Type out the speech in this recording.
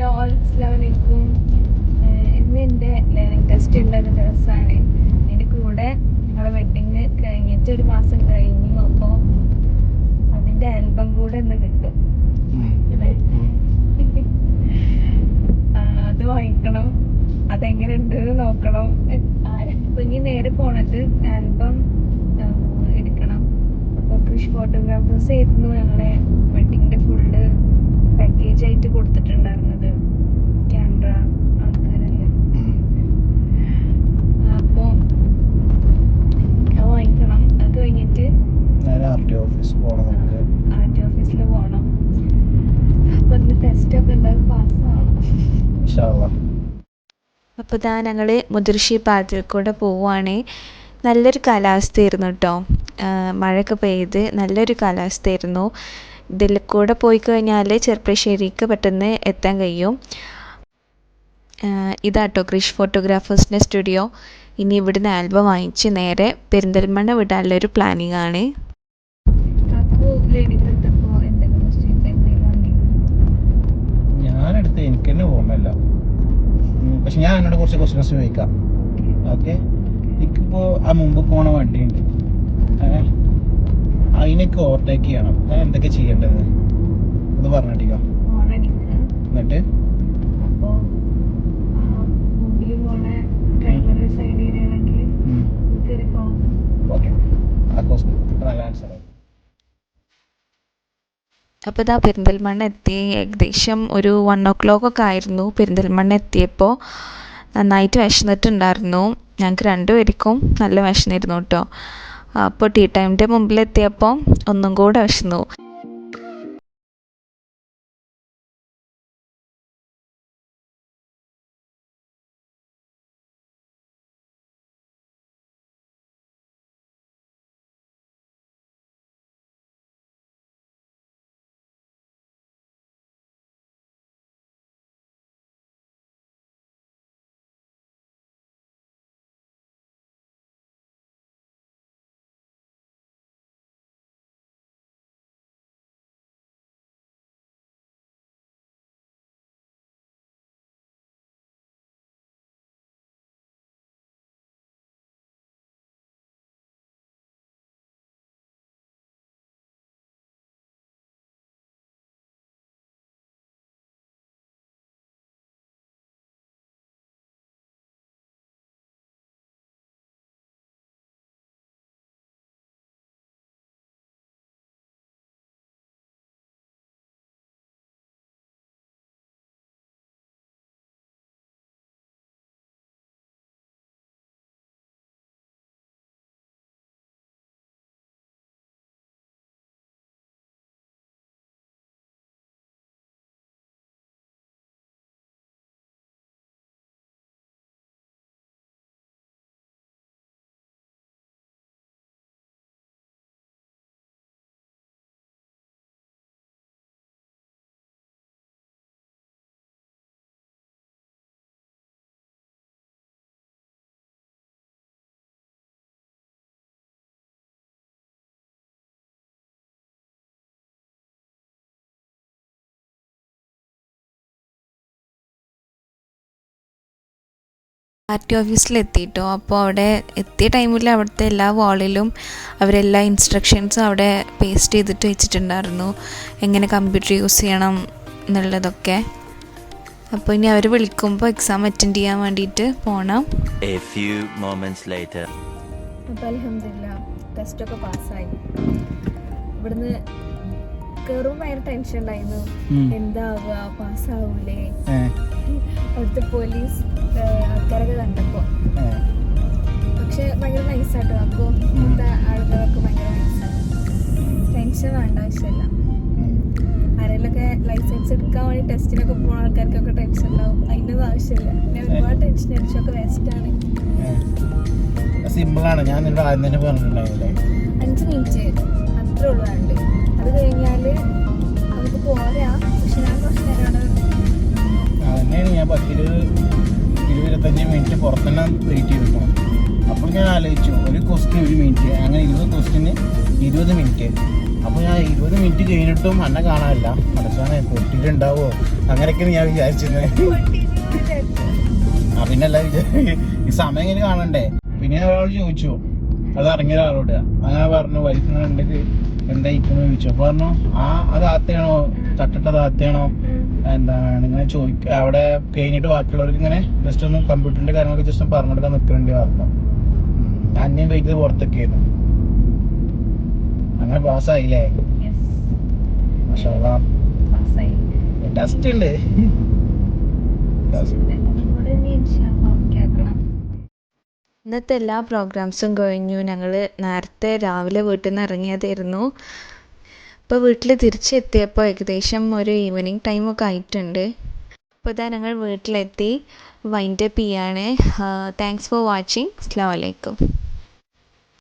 Morning all അസ്ലാമലൈക്കും ഇന്ന് എന്റെ learning test ഉള്ള ഒരു ദിവസമാണ്. എന്റെ കൂടെ ഞങ്ങളുടെ വെഡിങ് കഴിഞ്ഞിട്ട് ഒരു മാസം കഴിഞ്ഞു അപ്പോൾ അതിന്റെ ആൽബം കൂടെ ഇന്ന് കിട്ടും? അത് വാങ്ങിക്കണം. അതെങ്ങനെ ഉണ്ട് നോക്കണം. അപ്പൊ ഇനി നേരെ പോണത് ആൽബം എടുക്കണം. അപ്പോൾ കൃഷി ഫോട്ടോഗ്രാഫേഴ്സ് ആയിരുന്നു ഞങ്ങളെ വെഡിങ്ങിന്റെ ഫുള്ള് പാക്കേജ് ആയിട്ട് കൊടുത്തിട്ടുണ്ടായിരുന്നത് ക്യാമറ ആൾക്കാരെല്ലാം അപ്പോൾ അത് വാങ്ങിക്കണം അത് കഴിഞ്ഞിട്ട് നേരെ ആർ ടി ഓഫീസ് പോകണം നമുക്ക് ആർ ടി ഓഫീസിൽ പോകണം അപ്പോൾ ടെസ്റ്റ് ഒക്കെ ഉണ്ടാകും പാസ്സാവണം അപ്പോൾ ഇതാ ഞങ്ങൾ മുതിർഷി പാതിൽ കൂടെ പോവുകയാണ് നല്ലൊരു കാലാവസ്ഥയായിരുന്നു കേട്ടോ മഴയൊക്കെ പെയ്ത് നല്ലൊരു കാലാവസ്ഥയായിരുന്നു. ഇതിൽ കൂടെ പോയി കഴിഞ്ഞാൽ ചെറുപ്പശ്ശേരിക്ക് പെട്ടെന്ന് എത്താൻ കഴിയും. ഇതാട്ടോ ക്രിഷ് ഫോട്ടോഗ്രാഫേഴ്സിന്റെ സ്റ്റുഡിയോ. ഇനി ഇവിടുന്ന് ആൽബം വാങ്ങിച്ച് നേരെ പെരിന്തൽമണ്ണ വിടാനുള്ളൊരു പ്ലാനിങ് ആണ് ഞാനെടുത്ത് എനിക്ക് തന്നെ ഓർമ്മയില്ല പക്ഷെ ഞാൻ എന്നോട് കുറച്ച് ക്വസ്റ്റ്യൻസ് ചോദിക്കാം. ഓക്കെ. എനിക്കിപ്പോൾ ആ മുമ്പ് പോണ വണ്ടിയുണ്ട്. അതിനൊക്കെ ഓവർടേക്ക് ചെയ്യണം. എന്തൊക്കെ ചെയ്യേണ്ടത്? അത് പറഞ്ഞിട്ടോ എന്നിട്ട്? അപ്പോൾ ഇതാ പെരിന്തൽമണ്ണ എത്തി. ഏകദേശം ഒരു വൺ ഒ ക്ലോക്ക് ഒക്കെ ആയിരുന്നു. പെരിന്തൽമണ്ണ എത്തിയപ്പോൾ നന്നായിട്ട് വിശന്നിട്ടുണ്ടായിരുന്നു. ഞങ്ങൾക്ക് രണ്ടുപേർക്കും നല്ല വിശന്നിരുന്നു കേട്ടോ അപ്പോൾ ടീ ടൈമിന്റെ മുമ്പിലെത്തിയപ്പോൾ ഒന്നും കൂടെ വിശന്നു. ആർ ഓഫീസിൽ എത്തിയിട്ടോ അപ്പോൾ അവിടെ എത്തിയ ടൈമിൽ അവിടുത്തെ എല്ലാ വാളിലും അവരെല്ലാ ഇൻസ്ട്രക്ഷൻസും അവിടെ പേസ്റ്റ് ചെയ്തിട്ട് വെച്ചിട്ടുണ്ടായിരുന്നു. എങ്ങനെ കമ്പ്യൂട്ടർ യൂസ് ചെയ്യണം എന്നുള്ളതൊക്കെ. അപ്പോൾ ഇനി അവർ വിളിക്കുമ്പോൾ എക്സാം അറ്റൻഡ് ചെയ്യാൻ വേണ്ടിയിട്ട് പോകണം. അപ്പോൾ അലഹമില്ല ടെസ്റ്റൊക്കെ പാസ്സായി. ഇവിടുന്ന് ഭയങ്കര ടെൻഷൻ ഉണ്ടായിരുന്നു. എന്താവുക പാസ്സാവൂലേ? അവിടുത്തെ പോലീസ് ആൾക്കാരൊക്കെ കണ്ടപ്പോ. പക്ഷെ ഭയങ്കര നൈസായിട്ട് അപ്പോൾ ആളുകളൊക്കെ ഭയങ്കര ടെൻഷൻ വേണ്ട ആവശ്യമില്ല. ആരെങ്കിലൊക്കെ ലൈസൻസ് എടുക്കാൻ വേണ്ടി ടെസ്റ്റിനൊക്കെ പോകുന്ന ആൾക്കാർക്കൊക്കെ ടെൻഷൻ ഉണ്ടാവും. അതിന്റെ ആവശ്യമില്ല. പിന്നെ ഒരുപാട് ടെൻഷൻ അടിച്ചൊക്കെ വേസ്റ്റാണ് സിമ്പിളാണ് ഞാൻ നിന്നോട് ആദ്യം തന്നെ പറഞ്ഞിട്ടുണ്ടായില്ലേ അഞ്ച് മിനിറ്റ് അത്രേ ഉള്ളൂ വേണ്ട അത് കഴിഞ്ഞാൽ നമുക്ക് പോരാ. പക്ഷെ ഞാൻ കുറച്ച് നേരം അതന്നെയാണ് ഞാൻ പത്തിരു ഇരുപത്തഞ്ച് മിനിറ്റ് പുറത്തന്നെ വെയിറ്റ് ചെയ്തിരിക്കണം. അപ്പോൾ ഞാൻ ആലോചിച്ചു ഒരു ക്വസ്റ്റ്യൻ ഒരു മിനിറ്റ് അങ്ങനെ ഇരുപത് ക്വസ്റ്റിന് ഇരുപത് മിനിറ്റ് അപ്പോൾ ഞാൻ ഇരുപത് മിനിറ്റ് കഴിഞ്ഞിട്ടും അന്നെ കാണാനില്ല. അടച്ചാനെ പൊട്ടിയിട്ടുണ്ടാവോ? അങ്ങനെയൊക്കെയാണ് ഞാൻ വിചാരിച്ചിരുന്നത്. ആ പിന്നെ അല്ല ഈ സമയം ഇങ്ങനെ കാണണ്ടേ? പിന്നെ ഒരാൾ ചോദിച്ചു. അത് ഇറങ്ങിയ ഒരാളോട്. അങ്ങനെ പറഞ്ഞു വലിക്കുന്ന ഉണ്ടെങ്കിൽ എന്താ ഇരിക്കുന്നു ചോദിച്ചു. അപ്പോൾ പറഞ്ഞു ആ അത് ആത്തയാണോ തട്ടിട്ട താത്തയാണോ എന്താണ് ഇങ്ങനെ ചോദിക്കുക അവിടെ കഴിഞ്ഞിട്ട് ബാക്കിയുള്ളവർക്ക് ഇങ്ങനെ ജസ്റ്റ് ഒന്ന് കമ്പ്യൂട്ടറിന്റെ കാര്യങ്ങളൊക്കെ ജസ്റ്റ് ഒന്ന് പറഞ്ഞെടുക്കാൻ നിൽക്കേണ്ടി വന്നു അന്യം വെയിറ്റ് പുറത്തൊക്കെ ആയിരുന്നു അങ്ങനെ പാസ്സായില്ലേ? ഡസ്റ്റ് ഉണ്ട്. ഇന്നത്തെ എല്ലാ പ്രോഗ്രാംസും കഴിഞ്ഞു. ഞങ്ങൾ നേരത്തെ രാവിലെ വീട്ടിൽ നിന്ന് ഇറങ്ങിയതായിരുന്നു. ഇപ്പോൾ വീട്ടിൽ തിരിച്ചെത്തിയപ്പോൾ ഏകദേശം ഒരു ഈവനിങ് ടൈമൊക്കെ ആയിട്ടുണ്ട്. അപ്പോൾ ഇതാ ഞങ്ങൾ വീട്ടിലെത്തി. വൈൻഡപ്പ് ചെയ്യുകയാണ് താങ്ക്സ് ഫോർ വാച്ചിങ് അസ്സാം വലൈക്കും